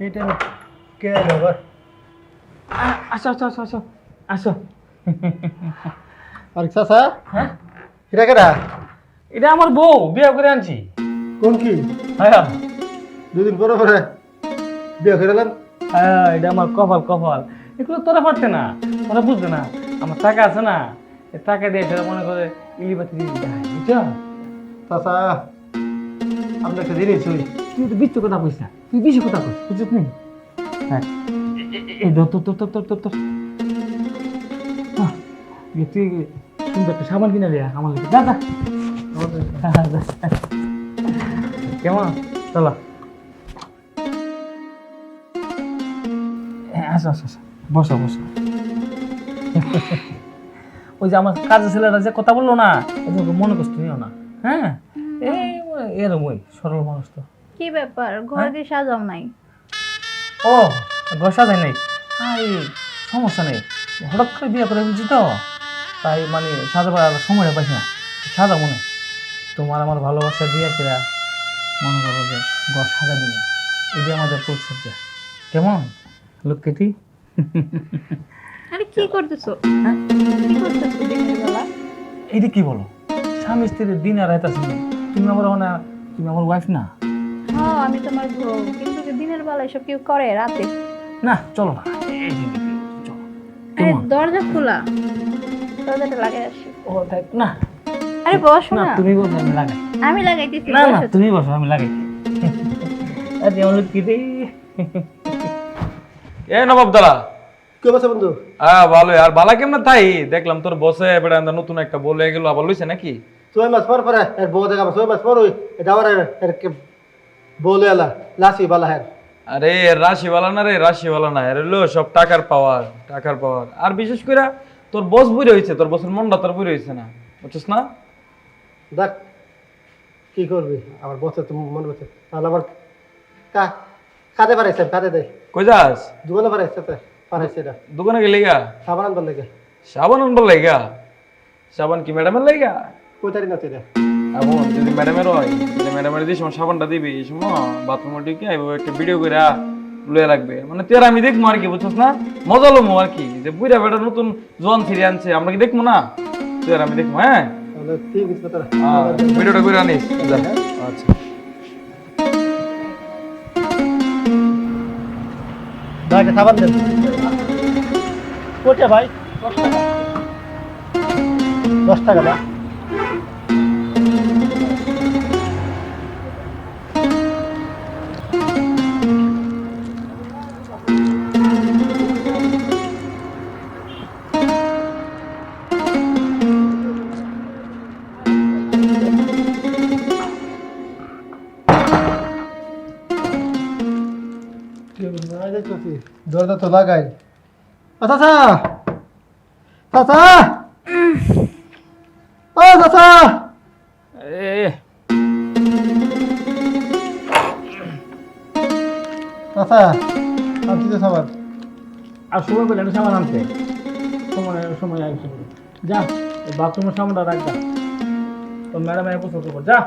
এটা কে বাবা আ- আসো আসো আসো আসো আসো আর চাচা হ্যাঁ এটা কেডা এটা আমার বউ বিয়ে করে আনছি কোন কি হ্যাঁ দুদিন পরে পরে বিয়ে করে এলেন হ্যাঁ এটা আমার কপাল কপাল এগুলো তোরা পারছে না তোরা বুঝবে না আমার টাকা আছে না টাকা দিয়ে সেটা মনে করে ইলিবাতি দিয়ে দিতে হয় বুঝছ চাচা একটা জিনিস তুই তো বিচ্ছু কথা কইস না তুই বেশি কথা কইস বুঝছিস নি? হ্যাঁ। এই ধর তোর তোর তোর তোর তোর তুই সুন্দর একটা সাবান কিনে দেয়া আমার যা। কেমন? চলো। হ্যাঁ, আসো আসো বসো বসো। ওই যে আমার কাজের ছেলেরা যে কথা বলল না মনে কষ্ট নিও না। হ্যাঁ? এরম ওই সরল মানুষ তো। কি ব্যাপার? ঘর কি সাজাও নাই? ও ঘর সাজাই নাই? আই সমস্যা নেই। হঠাৎ করে বিয়ে করে ফেলছি তো। তাই মানে সাজাবার আর সময়টা পাইছি না। সাজা মনে তোমার আমার ভালোবাসা দিয়েছিলা মনে করো যে ঘর সাজা দিবে এটি আমাদের ফুলসজ্জা কেমন? লক্ষ্মীটি আরে কি করতেছো? হ্যাঁ? কি করতেছো দিনের কি বলো? স্বামী স্ত্রীর দিন আর রাত তুমি আমার না তুমি আমার ওয়াইফ না। হ্যাঁ আমি তোমার বউ। কিন্তু দিনের বেলা এসব কেউ করে রাতে? না চলো না। এই যে চলো। আরে দরজা খোলা। দরজাটা লাগাই আসি। ও তাই না। আরে বসো না তুমি বসো আমি লাগাই। আমি লাগাইতেছি না না তুমি বসো আমি লাগাই। আরে আমার কি রে এ নবাব দালা কে বসে বন্ধু? হ্যাঁ ভালো আর বালা কেমন তাই দেখলাম তোর বসে এবারে আমরা নতুন একটা বলে গেল আবার লইছে নাকি? ছয় মাস পর পরে এর বউ দেখা ছয় মাস পর ওই এটা আবার বলে এলা লাসি বালা হ্যাঁ। আরে রাশি বালা না রে রাশি বালা না এর হলো সব টাকার পাওয়ার টাকার পাওয়ার। আর বিশেষ করে তোর বস বুড়ি হয়েছে তোর বসের মনটা তোর বুড়ি হয়েছে না বুঝছিস না? দেখ কি করবি? আমার বসে তো মনে হচ্ছে তাহলে আবার কা কাঁদে পারাইছে কাঁদে দেয় কই যাস? দোকানে পারাইছে তো পারাইছে এটা। দোকানে গেলি গা? সাবান আনবার লেগে। সাবান আনবার লাইগা সাবান কি ম্যাডামের লাইগা কোথায় না তুই যদি ম্যাডামের হয় যদি ম্যাডামের দিয়ে সময় সাবানটা দিবি এই সময় বাথরুমে ঢুকে এইভাবে একটা ভিডিও করে লয়ে রাখবে। মানে তুই আর আমি দেখব আর কি বুঝছিস না? মজা লমো আর কি। যে বুড়া বেটা নতুন জোয়ান ছিঁড়ে আনছে আমরা কি দেখব না? তুই আর আমি দেখব হ্যাঁ? তাহলে তোরা ভিডিওটা করে আনিস আচ্ছা। ভাই একটা সাবান দেন। কোটা ভাই? দশ টাকা। না দরজা তো লাগাই। চাচা! চাচা! ও চাচা! এ চাচা আর কি সাবান আর সময় পেলে সামান আনতে। সময় সময় আসছে যা বাথরুমের সামানটা রাখবা তো ম্যাডাম পছন্দ কর যা।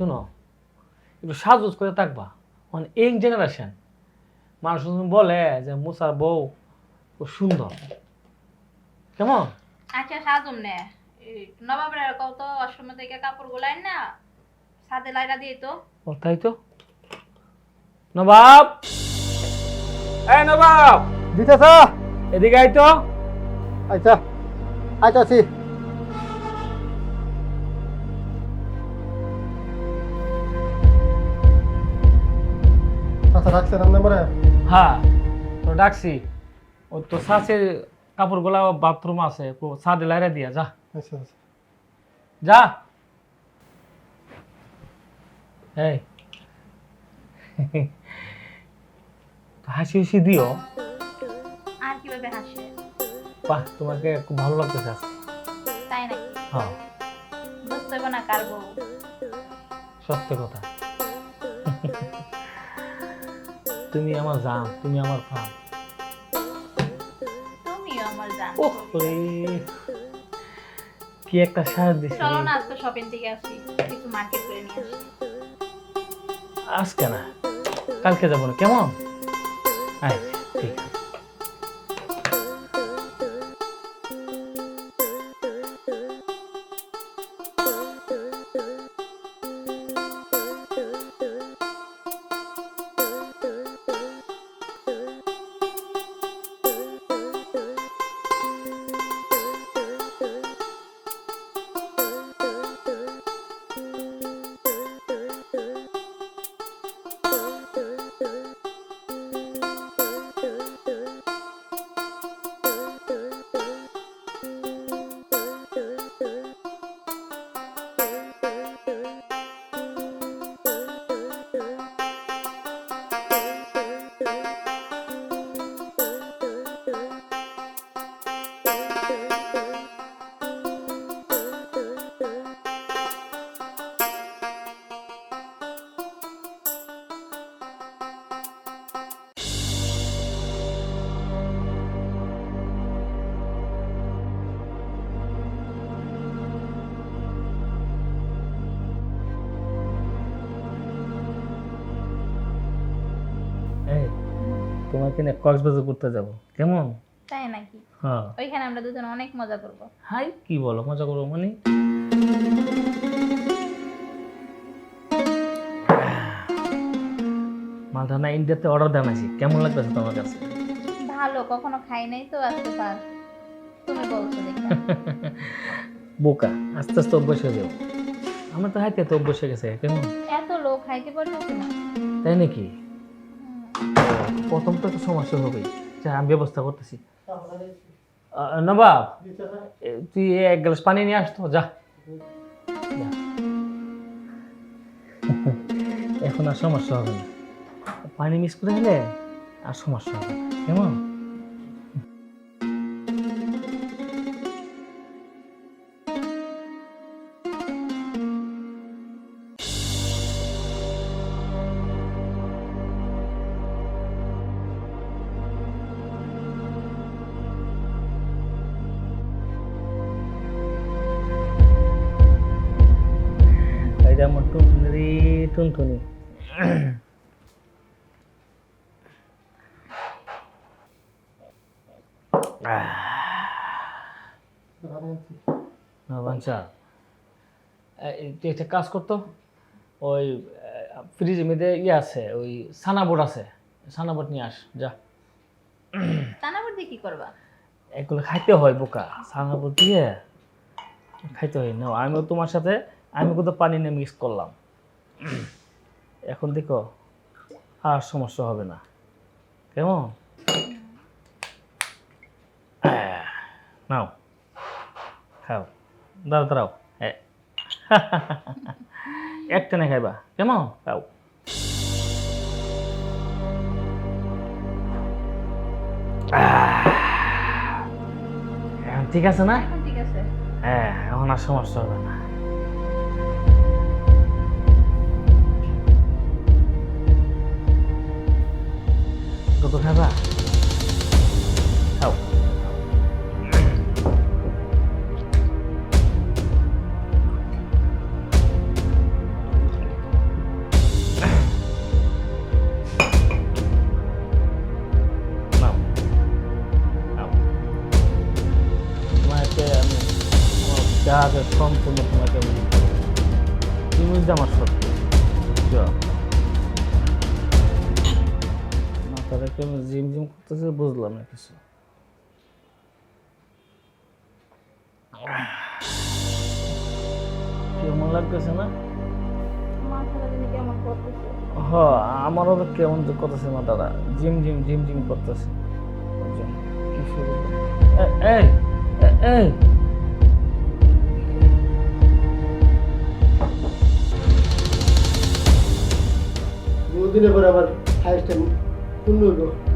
শুনো একটু সাজুজ করে থাকবা। মানে এই জেনারেশন মানুষ বলে যে মুসার বউ খুব সুন্দর কেমন? আচ্ছা সাজুম নে। নবাবের কত অসময় থেকে কাপড় গুলাই না সাদে লাইরা দিয়ে তো। ও তাই তো? নবাব! এই নবাব! দিতেছ? এদিকে আই তো। আচ্ছা আচ্ছা রাখছেন আপনার হ্যাঁ তো ডাকছি। ও তো সাসের কাপড়গুলা বাথরুম আছে সাদে লাইরা দিয়া যা। আচ্ছা আচ্ছা। যা। এই। হাসি হাসি দিও। আর কীভাবে হাসে? বাহ তোমাকে খুব ভালো লাগতেছে। তাই নাকি? হ্যাঁ। বুঝতে না কার বউ। সত্য কথা। তুমি আমার জান তুমি আমার প্রাণ। আমার জান। কি একটা সার দিছি চলো না আজকে শপিং থেকে আসি কিছু মার্কেট করে নিয়ে আসি। আজকে না কালকে যাব না কেমন? আচ্ছা তোমাকে না কক্সবাজার ঘুরতে যাব। কেমন? তাই নাকি? হ্যাঁ। ওইখানে আমরা দুজন অনেক মজা করব। হাই কি বলো মজা করব মানে? মালটা না ইন্ডিয়াতে অর্ডার দেন আছি। কেমন লাগতেছে তোমার কাছে? ভালো কখনো খাই নাই তো আজকে পার। তুমি বলছো দেখে। বোকা আস্তে আস্তে অভ্যাস হয়ে যাব। আমার তো হাইতে তো অভ্যাস হয়ে গেছে কেমন? এত লোক খাইতে না। তাই নাকি? প্রথম তো একটা সমস্যা হবে। যা আমি ব্যবস্থা করতেছি। নবাব তুই এক গ্লাস পানি নিয়ে আসতো, যা। এখন আর সমস্যা হবে না। পানি মিস করে গেলে আর সমস্যা হবে কেমন? এটা আমার টুনটুনি। বাঞ্চা তুই একটা কাজ করতো ওই ফ্রিজের মধ্যে ইয়ে আছে ওই সানাবোর্ড আছে সানাবোর্ড নিয়ে আস যা। তানাবার দিয়ে কি করবা? এগুলো খাইতে হয় বোকা সানাবোর্ড দিয়ে খাইতে হয়। না আমিও তোমার সাথে আমি কিন্তু পানি নিয়ে মিক্স করলাম। এখন দেখো আর সমস্যা হবে না। কেমন? নাও খাও দাঁড়াও দাঁড়াও। এ, একটা না খাইবা। কেমন? খাও। ঠিক আছে না? ঠিক আছে। হ্যাঁ এখন আর সমস্যা হবে না। tôi có à không. Không, không, ờ, không, không, không, không, không, không, không, không, không, không, không, không, không, কেমন জিম জিম করতেছে বুঝলাম না কিছু কেমন লাগতেছে না হ আমারও তো কেমন যে করতেছে মাথাটা জিম জিম জিম জিম করতেছে এই এই দুদিনের পরে আবার হাইস্ট টাইম পূর্ণ হইব